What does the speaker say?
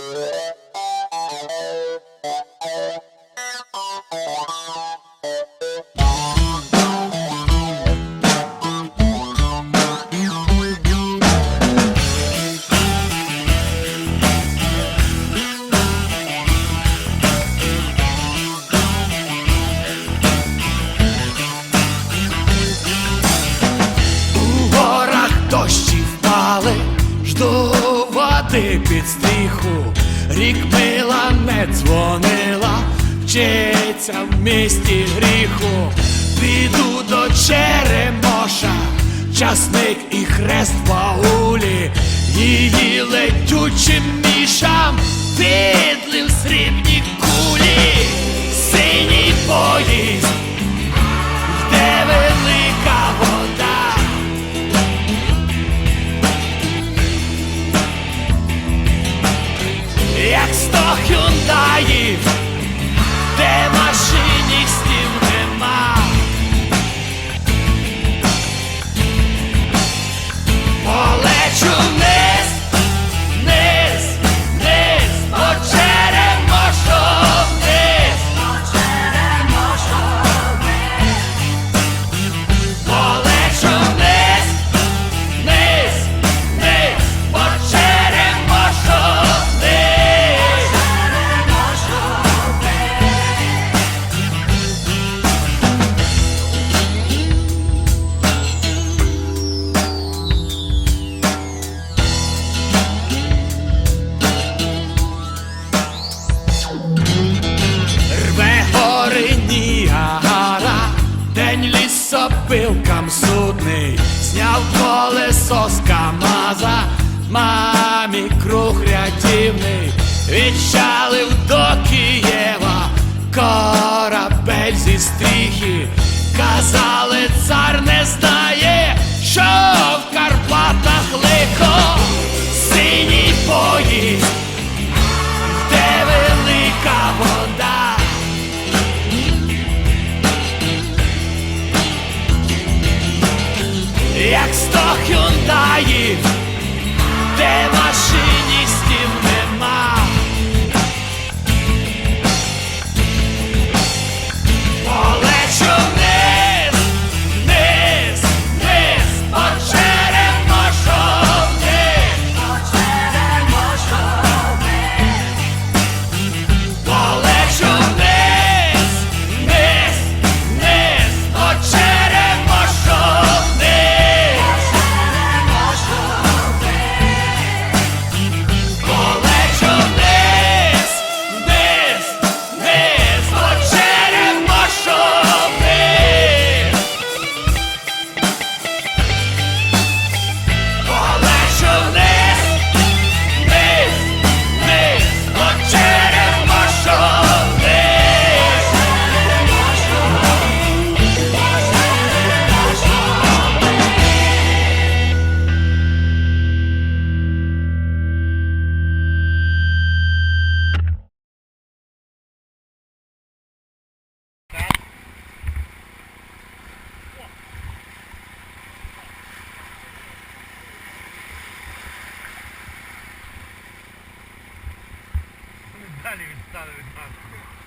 Yeah. води під стріху. Рік мила не дзвонила, вчиться в місті гріху. Піду до черемоша, часник і хрест в баулі, її летючим мішам підлив срібні кулі, синій поїзд, хюндаїв, лісопилкам судний, зняв колесо з Камаза, мамі круг рятівний, відчалив до Києва, корабель зі стріхи, казали, Як сто хюндаїв, де машиністів 何歌う歌う